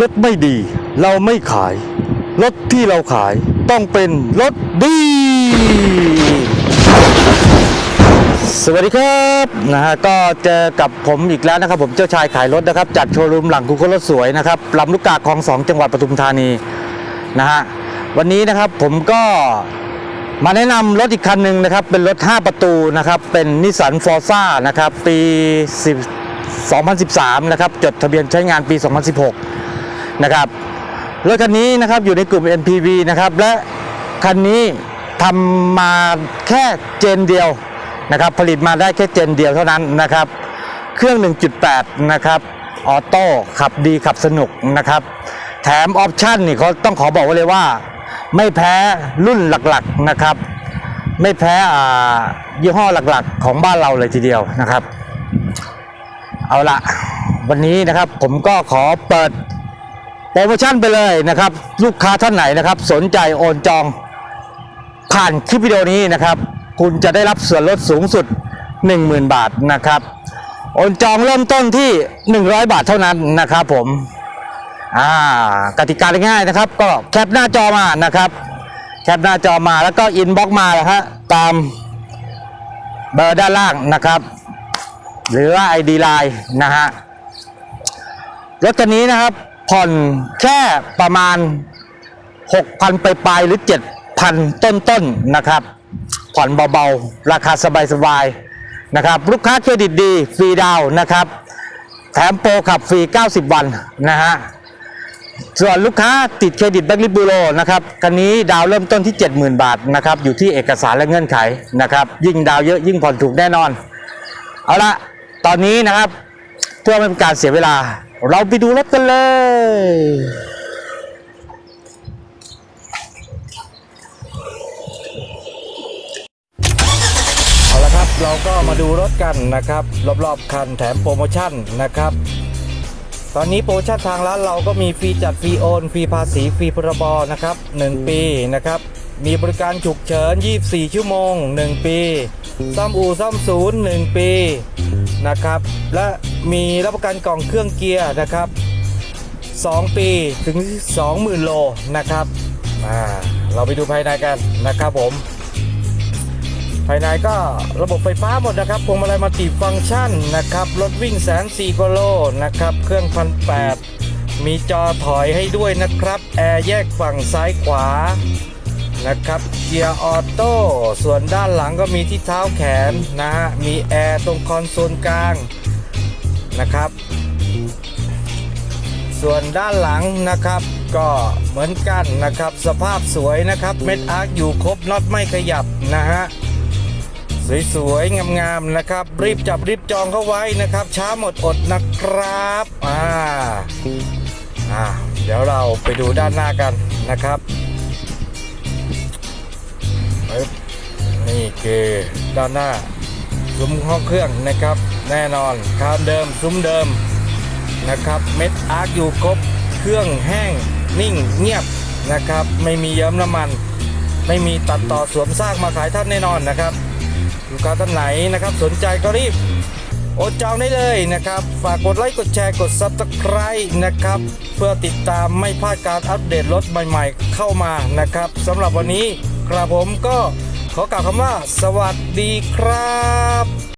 รถไม่ดี เราไม่ขาย รถที่เราขายต้องเป็นรถดี สวัสดีครับนะฮะก็เจอกับผมอีกแล้วนะครับ ผมเจ้าชายขายรถนะครับ จัดโชว์รูมหลังคูครถสวยนะครับลำลูกกาคลองสองจังหวัดปทุมธานีนะฮะวันนี้นะครับผมก็มาแนะนำรถอีกคันหนึ่งนะครับ เป็นรถ 5 ประตูนะครับ เป็นนิสสันฟอร์ซ่านะครับ ปี 10 2013 นะครับ จดทะเบียนใช้งานปี 2016 นะครับรถคันนี้นะครับอยู่ในกลุ่ม NPV นะครับและคันนี้ทำมาแค่เจนเดียวนะครับผลิตมาได้แค่เจนเดียวเท่านั้นนะครับ เครื่อง 1.8 นะครับออโต้ขับดีขับสนุกนะครับ แถมออปชั่นนี่เขาต้องขอบอกไว้เลยว่า ไม่แพ้รุ่นหลักๆนะครับ ไม่แพ้ยี่ห้อหลักๆ ของบ้านเราเลยทีเดียวนะครับ เอาละวันนี้นะครับผมก็ขอเปิด โปรโมชั่นไปเลยนะครับ ลูกค้าท่านไหนนะครับ สนใจโอนจอง ผ่านคลิปวิดีโอนี้นะครับ คุณจะได้รับส่วนลดสูงสุด 10,000 บาทนะครับโอนจองเริ่มต้นที่ 100 บาทเท่านั้นนะครับ ผมอ่ากติกาง่ายๆนะครับ ก็แคปหน้าจอมานะครับ แคปหน้าจอมาแล้วก็อินบ็อกมานะฮะตามเบอร์ด้านล่างนะครับ หรือว่า ID Line นะฮะรถคันนี้นะครับ ผ่อนแค่ประมาณ 6,000 ไปปลายหรือ 7,000 ต้นๆนนะครับ ผ่อนเบาๆ ราคาสบายๆนะครับ ลูกค้าเครดิตดี ฟรีดาวนะครับ แถมโปรขับฟรี 90 วันนะฮะส่วนลูกค้าติดเครดิตแบงก์ลิบูโรนะครับคันนี้ดาวเริ่มต้นที่ 70,000 บาทนะครับอยู่ที่เอกสารและเงื่อนไขนะครับ ยิ่งดาวเยอะยิ่งผ่อนถูกแน่นอน เอาละตอนนี้นะครับเพื่อไม่เป็นการเสียเวลา เราไปดูรถกันเลย เอาละครับ เราก็มาดูรถกันนะครับ รอบๆคันแถมโปรโมชั่นนะครับ ตอนนี้โปรโมชั่นทางร้านเราก็มีฟรีจัดฟรีโอนฟรีภาษีฟรีพรบนะครับ 1 ปีนะครับมีบริการฉุกเฉิน 24 ชั่วโมง 1 ปี ซ่อมอู่ซ่อมศูนย์ 1 ปี นะครับ และ มีรับประกันกล่องเครื่องเกียร์นะครับ 2 ปีถึง 20,000 โลนะครับอ่าเราไปดูภายในกันนะครับผม ภายในก็ระบบไฟฟ้าหมดนะครับพวงมาลัยมัลติฟังก์ชันนะครับรถวิ่งแสนสี่กิโลนะครับ เครื่องพันแปดมีจอถอยให้ด้วยนะครับ แอร์แยกฝั่งซ้ายขวานะครับเกียร์ออโต้ส่วนด้านหลังก็มีที่เท้าแขนนะฮะมีแอร์ตรงคอนโซลกลาง นะครับ ส่วนด้านหลังนะครับก็เหมือนกันนะครับ สภาพสวยนะครับ เม็ดอาร์คอยู่ครบน็อตไม่ขยับนะฮะสวยๆ งามๆ นะครับ รีบจับรีบจองเข้าไว้นะครับ ช้าหมดอดนะครับอ่าอ่าเดี๋ยวเราไปดูด้านหน้ากันนะครับปึ๊บนี่คือด้านหน้า ซุ้มห้องเครื่องนะครับ แน่นอนคานเดิมซุ้มเดิมนะครับเม็ดอาร์คอยู่ครบเครื่องแห้งนิ่งเงียบนะครับ ไม่มีเยิ้มน้ำมัน ไม่มีตัดต่อสวมซากมาขายท่านแน่นอนนะครับลูกค้าท่านไหนนะครับ สนใจก็รีบโอนจองได้เลยนะครับ ฝากกดไลค์กดแชร์กด Subscribe นะครับ เพื่อติดตามไม่พลาดการอัปเดตรถใหม่ๆ เข้ามานะครับสำหรับวันนี้กระผมก็ขอกล่าวคำว่า สวัสดีครับ